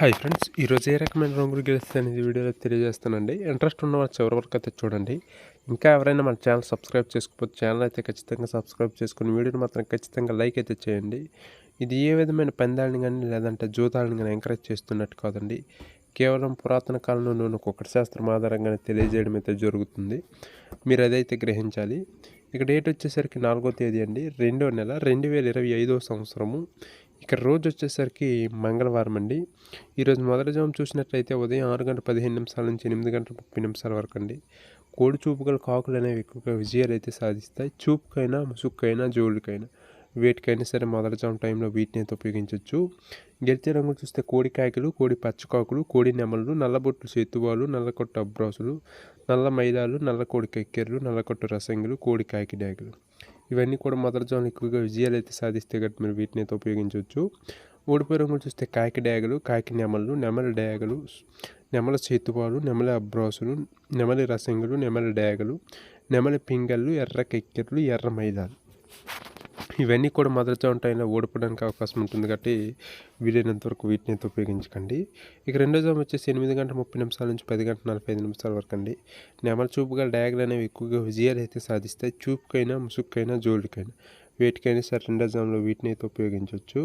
Hi friends ఈరోజు ఏ రకమైన రంగులు గెలుస్తాయి అనేది వీడియోలో తెలియజేస్తానండి. ఇంట్రెస్ట్ ఉన్న వాళ్ళు చివరి వరకు అయితే చూడండి. ఇంకా ఎవరైనా మన ఛానల్ సబ్స్క్రైబ్ చేసుకోకపోతే ఛానల్ అయితే ఖచ్చితంగా సబ్స్క్రైబ్ చేసుకుని వీడియోని మాత్రం ఖచ్చితంగా లైక్ అయితే చేయండి. ఇది ఏ విధమైన పందాలని కానీ లేదంటే జూతాలను కానీ ఎంకరేజ్ చేస్తున్నట్టు కాదండి. కేవలం పురాతన కాలంలో కుక్కటి శాస్త్రం ఆధారంగానే తెలియజేయడం అయితే జరుగుతుంది. మీరు అదైతే గ్రహించాలి. ఇక డేట్ వచ్చేసరికి నాలుగో తేదీ అండి. రెండో నెల రెండు వేల ఇరవై ఐదో సంవత్సరము. ఇక రోజు వచ్చేసరికి మంగళవారం అండి. ఈరోజు మొదటిజాము చూసినట్లయితే ఉదయం ఆరు గంటల పదిహేను నిమిషాల నుంచి ఎనిమిది గంటల ముప్పై నిమిషాల వరకు అండి. కోడి చూపుగల కాకులు అనేవి ఎక్కువగా విజయాలు అయితే సాధిస్తాయి. చూపుకైనా ముసుక్కైనా జోళ్ళకైనా వేటికైనా సరే మొదటి జాము టైంలో వీటిని అయితే ఉపయోగించవచ్చు గెలిచే రంగులు చూస్తే కోడి కాయకులు కోడి పచ్చకాకులు కోడి నెమలు నల్లబొట్లు చేతువాలు నల్లకొట్టు అబ్రాసులు నల్ల మైదాలు నల్ల కోడి కెక్కెర్లు నల్లకొట్టు రసంగులు కోడి కాయకి డాగులు. ఇవన్నీ కూడా మొదటి జోన్ ఎక్కువగా విజయాలు అయితే సాధిస్తే గట్టి మీరు వీటిని అయితే ఉపయోగించవచ్చు. ఓడిపోయే రంగులు చూస్తే కాకి డ్యాగలు కాకి నెమలు నెమలి డ్యాగలు నెమల చేతువాలు నెమలి అబ్రాసులు నెమలి రసంగులు నెమలి డ్యాగలు నెమలి పింగళ్ళు ఎర్ర కెక్కెర్లు ఎర్ర మైదాలు. ఇవన్నీ కూడా మొదటి ఉంటాయినా ఓడిపోవడానికి అవకాశం ఉంటుంది కాబట్టి వీలైనంత వరకు వీటిని అయితే ఉపయోగించకండి. ఇక రెండో జామ్ వచ్చేసి ఎనిమిది గంటల ముప్పై నిమిషాల నుంచి పది గంటల నలభై ఐదు నిమిషాల వరకు అండి. నెమల చూపుగా డ్యాగులు అనేవి ఎక్కువగా విజయాలు అయితే సాధిస్తాయి. చూపుకైనా ముసుక్కైనా జోలికైనా వేటికైనా సరే రెండో జామ్లో వీటిని అయితే ఉపయోగించవచ్చు.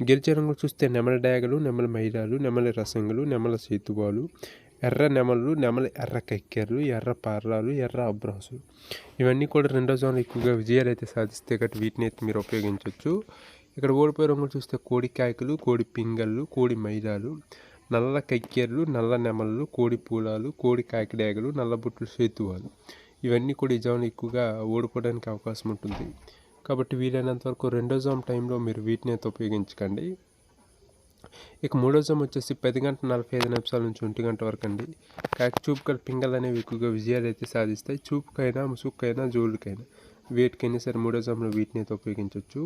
గెలిచే రంగులు చూస్తే నెమల డయాగలు నెమల మైదాలు నెమల రసంగులు నెమల సేతువాలు ఎర్ర నెమలు నెమలి ఎర్ర కక్కెర్లు ఎర్ర పార్లాలు ఎర్ర అబ్రాసులు. ఇవన్నీ కూడా రెండో జోన్లో ఎక్కువగా విజయాలు అయితే సాధిస్తే గట్టి వీటిని అయితే మీరు ఉపయోగించవచ్చు ఇక్కడ ఓడిపోయే రంగులు చూస్తే కోడి కాయకులు కోడి పింగళ్ళు కోడి మైదాలు నల్ల కక్కెర్లు నల్ల నెమళ్ళు కోడి పూలాలు కోడి కాకిడాగలు నల్ల బుట్లు సేతువాలు. ఇవన్నీ కూడా ఈ జోన్ ఎక్కువగా ఓడిపోవడానికి అవకాశం ఉంటుంది. కాబట్టి వీలైనంత వరకు రెండో జోన్ టైంలో మీరు వీటిని అయితే ఉపయోగించకండి. ఇక మూడో జామ్ వచ్చేసి పది గంట నలభై ఐదు నిమిషాల నుంచి ఒంటి గంట వరకు అండి. కాకి చూపుకల పింగల్ అనేవి ఎక్కువగా విజయాలు అయితే సాధిస్తాయి. చూపుకైనా ముసుక్కైనా జోలుకైనా వేటికైనా సరే మూడో జాములో వీటిని అయితే ఉపయోగించవచ్చు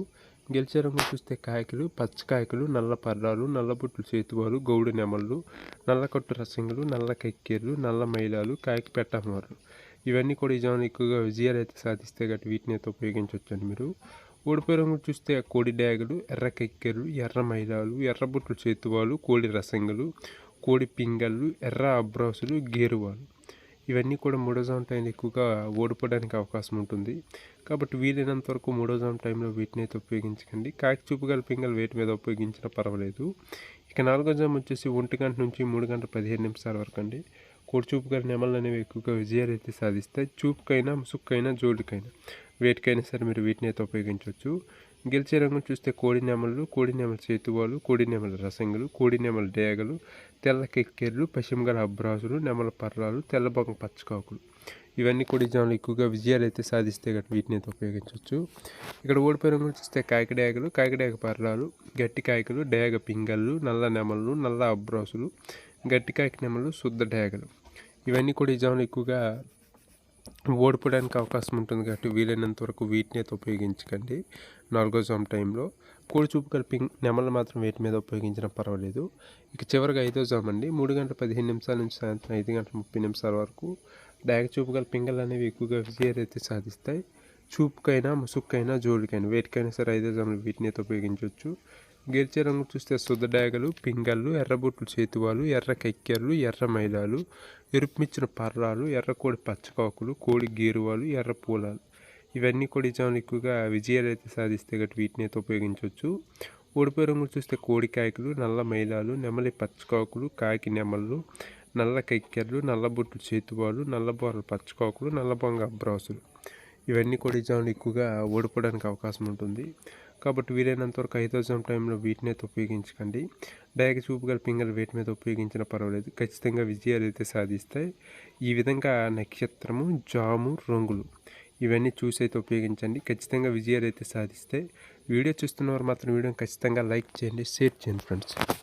గెలిచే రంగు చూస్తే కాయకులు పచ్చకాయకులు నల్ల పర్రాలు నల్ల బుట్లు చేతువాలు గౌడు నెమళ్ళు నల్ల కొట్టు రసంగులు నల్ల కెక్కేర్లు నల్ల మైలాలు కాయకి పెట్టమవారు ఇవన్నీ కూడా ఈ జాములు ఎక్కువగా విజయాలు అయితే సాధిస్తే గట్టి వీటిని అయితే ఉపయోగించవచ్చు అండి మీరు. ఓడిపోయే రంగు చూస్తే కోడి డ్యాగులు ఎర్ర కెక్కెలు ఎర్ర మైదాలు ఎర్రబుట్లు చేతువాలు కోడి రసంగులు కోడి పింగళ్ళు ఎర్ర అబ్రాసులు గేరువాలు. ఇవన్నీ కూడా మూడో జామ్ టైంలో ఎక్కువగా ఓడిపోవడానికి అవకాశం ఉంటుంది. కాబట్టి వీలైనంత వరకు మూడో జామ్ టైంలో వీటిని అయితే ఉపయోగించకండి. కాకి చూపుగల పింగల్ వేటి మీద ఉపయోగించినా పర్వాలేదు. ఇక నాలుగో జామ్ వచ్చేసి ఒంటి గంట నుంచి మూడు గంటల పదిహేను నిమిషాల వరకు అండి. కోడి చూపుగల నెమలు అనేవి ఎక్కువగా విజయాలు అయితే సాధిస్తాయి. చూపుకైనా ముసుక్కైనా జోలికైనా. వేటికైనా సరే మీరు వీటిని అయితే ఉపయోగించవచ్చు. గెలిచే రంగు చూస్తే కోడి నెమలు కోడి నెమల చేతువాలు కోడి నెమల రసంగులు కోడి నెమల డేగలు తెల్ల కెక్కెర్లు పశ్చిమగల అబ్రాసులు నెమల పర్రాలు తెల్లబొంగ పచ్చకాకులు. ఇవన్నీ కూడా జాములు ఎక్కువగా విజయాలు అయితే సాధిస్తే గట్టి వీటిని అయితే ఉపయోగించవచ్చు. ఇక్కడ ఓడిపోయిన రంగులు చూస్తే కాకిడేగలు కాకిడేగ పర్రాలు గట్టి కాయకులు డేగ పింగళ్ళు నల్ల నెమలు నల్ల అబ్రాసులు గట్టి కాకి నెమలు శుద్ధ డేగలు. ఇవన్నీ కూడా ఈ జాములు ఎక్కువగా ఓడిపోవడానికి అవకాశం ఉంటుంది కాబట్టి వీలైనంత వరకు వీటిని అయితే ఉపయోగించకండి. నాలుగో జామ్ టైంలో కోడి చూపు కలిపి నెమలు మాత్రం వీటి మీద ఉపయోగించినా పర్వాలేదు. ఇక చివరిగా ఐదో జామ్ అండి. మూడు గంటల పదిహేను నిమిషాల నుంచి సాయంత్రం ఐదు గంటల ముప్పై నిమిషాల వరకు డాగ చూపు గల పింగళ్ళు అనేవి ఎక్కువగా విజయాలు అయితే సాధిస్తాయి. చూపుకైనా ముసుక్కైనా జోడికైనా వేటికైనా సరే ఐదో జాములు వీటిని అయితే ఉపయోగించవచ్చు. గెలిచే రంగు చూస్తే సుద్దడాగలు పింగళ్ళు ఎర్రబొట్లు చేతివాలు ఎర్ర కెక్కెర్లు ఎర్ర మైదాలు ఎరుపుమిచ్చిన పర్రాలు ఎర్ర కోడి పచ్చకాకులు కోడి గీరువాలు ఎర్ర పూలాలు. ఇవన్నీ కూడా నిజాములు ఎక్కువగా విజయాలు అయితే సాధిస్తే గట్టి వీటిని అయితే ఉపయోగించవచ్చు. ఓడిపోయే రంగులు చూస్తే కోడి కాయకులు నల్ల మైలాలు నెమలి పచ్చకాకులు కాకి నెమళ్ళు నల్ల కెక్కెర్లు నల్ల బొట్లు చేతివాలు నల్ల బొర్రలు పచ్చకాకులు నల్ల బొంగ అబ్రాసులు. ఇవన్నీ కూడా నిజాములు ఎక్కువగా ఓడిపోవడానికి అవకాశం ఉంటుంది. కాబట్టి వీలైనంత వరకు ఐదోజం టైంలో వీటిని అయితే ఉపయోగించకండి. డయాగ చూపు గల పింగల్ మీద ఉపయోగించిన పర్వాలేదు. ఖచ్చితంగా విజయాలు అయితే సాధిస్తాయి. ఈ విధంగా నక్షత్రము జాము రంగులు ఇవన్నీ చూసి అయితే ఉపయోగించండి. ఖచ్చితంగా విజయాలు అయితే సాధిస్తాయి. వీడియో చూస్తున్నవారు మాత్రం వీడియోని ఖచ్చితంగా లైక్ చేయండి షేర్ చేయండి ఫ్రెండ్స్.